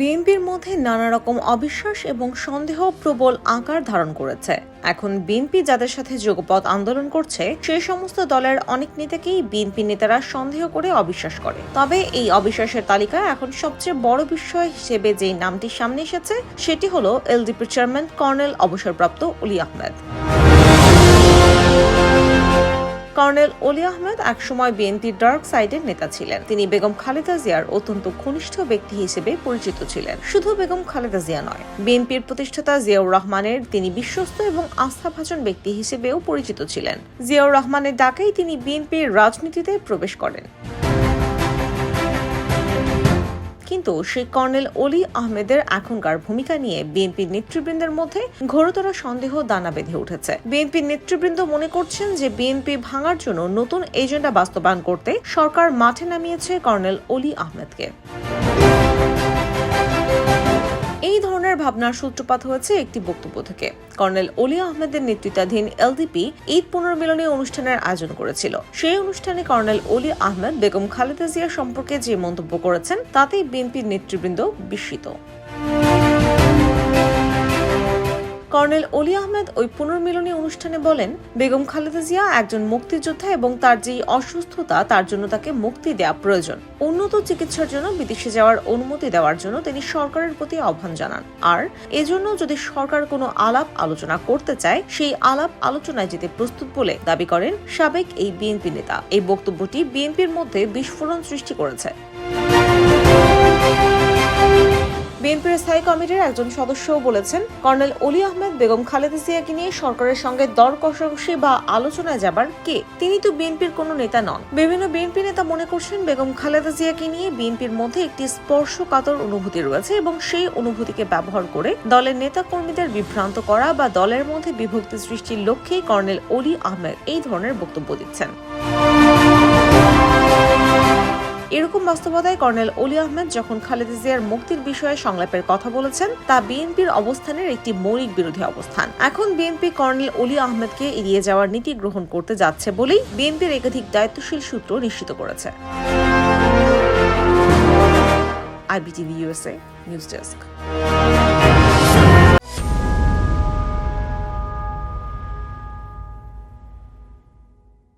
বিএনপির মধ্যে নানা রকম অবিশ্বাস এবং সন্দেহ প্রবল আকার ধারণ করেছে। এখন বিএনপি যাদের সাথে যোগপথ আন্দোলন করছে সেই সমস্ত দলের অনেক নেতাকেই বিএনপি নেতারা সন্দেহ করে অবিশ্বাস করে। তবে এই অবিশ্বাসের তালিকায় এখন সবচেয়ে বড় বিষয় হিসেবে যেই নামটি সামনে এসেছে, সেটি হলো এলডিপি চেয়ারম্যান কর্নেল অবসরপ্রাপ্ত অলি আহমেদ। কর্নেল অলি আহমেদ একসময় বিএনপির ডার্ক সাইডের নেতা ছিলেন। তিনি বেগম খালেদা জিয়ার অত্যন্ত ঘনিষ্ঠ ব্যক্তি হিসেবে পরিচিত ছিলেন। শুধু বেগম খালেদা জিয়া নয়, বিএনপির প্রতিষ্ঠাতা জিয়াউর রহমানের তিনি বিশ্বস্ত এবং আস্থাভাজন ব্যক্তি হিসেবেও পরিচিত ছিলেন। জিয়াউর রহমানের ডাকেই তিনি বিএনপির রাজনীতিতে প্রবেশ করেন। কিন্তু সেই কর্নেল অলি আহমেদের এখনকার ভূমিকা নিয়ে বিএনপির নেতৃবৃন্দের মধ্যে ঘোরতর সন্দেহ দানা বেঁধে উঠেছে। বিএনপির নেতৃবৃন্দ মনে করছেন যে বিএনপি ভাঙার জন্য নতুন এজেন্ডা বাস্তবায়ন করতে সরকার মাঠে নামিয়েছে কর্নেল অলি আহমেদকে। ধরনের ভাবনার সূত্রপাত হয়েছে একটি বক্তব্য থেকে। কর্নেল অলি আহমেদের নেতৃত্বাধীন এলডিপি ঈদ পুনর্মিলনী অনুষ্ঠানের আয়োজন করেছিল। সেই অনুষ্ঠানে কর্নেল অলি আহমেদ বেগম খালেদা জিয়া সম্পর্কে যে মন্তব্য করেছেন, তাতেই বিএনপির নেতৃবৃন্দ বিস্মিত। কর্নেল অলি আহমেদ ওই পুনর্মিলনী অনুষ্ঠানে বলেন, বেগম খালেদা জিয়া একজন মুক্তিযোদ্ধা এবং তার যেই অসুস্থতা, তার জন্য তাকে মুক্তি দেওয়া প্রয়োজন। উন্নত চিকিৎসার জন্য বিদেশে যাওয়ার অনুমতি দেওয়ার জন্য তিনি সরকারের প্রতি আহ্বান জানান। আর এজন্য যদি সরকার কোনো আলাপ আলোচনা করতে চায়, সেই আলাপ আলোচনায় যেতে প্রস্তুত বলে দাবি করেন সাবেক এই বিএনপি নেতা। এই বক্তব্যটি বিএনপির মধ্যে বিস্ফোরণ সৃষ্টি করেছে। বিএনপির স্থায়ী কমিটির একজন সদস্যও বলেছেন, কর্নেল অলি আহমেদ বেগম খালেদা জিয়াকে নিয়ে সরকারের সঙ্গে দর কষাকষি বা আলোচনায় যাবার কে? তিনি তো বিএনপির কোনো নেতা নন। বিভিন্ন বিএনপি নেতা মনে করছেন, বেগম খালেদা জিয়াকে নিয়ে বিএনপির মধ্যে একটি স্পর্শকাতর অনুভূতি রয়েছে এবং সেই অনুভূতিকে ব্যবহার করে দলের নেতা কর্মীদের বিভ্রান্ত করা বা দলের মধ্যে বিভক্তি সৃষ্টির লক্ষ্যেই কর্নেল অলি আহমেদ এই ধরনের বক্তব্য দিচ্ছেন। এরকম বাস্তবতায় কর্নেল অলি আহমেদ যখন খালেদা জিয়ার মুক্তির বিষয়ে সংলাপের কথা বলেছেন, তা বিএনপির অবস্থানের একটি মৌলিক বিরোধী অবস্থান। এখন বিএনপি কর্নেল অলি আহমেদকে এড়িয়ে যাওয়ার নীতি গ্রহণ করতে যাচ্ছে বলেই বিএনপির একাধিক দায়িত্বশীল সূত্র নিশ্চিত করেছে। IBTV USA news desk.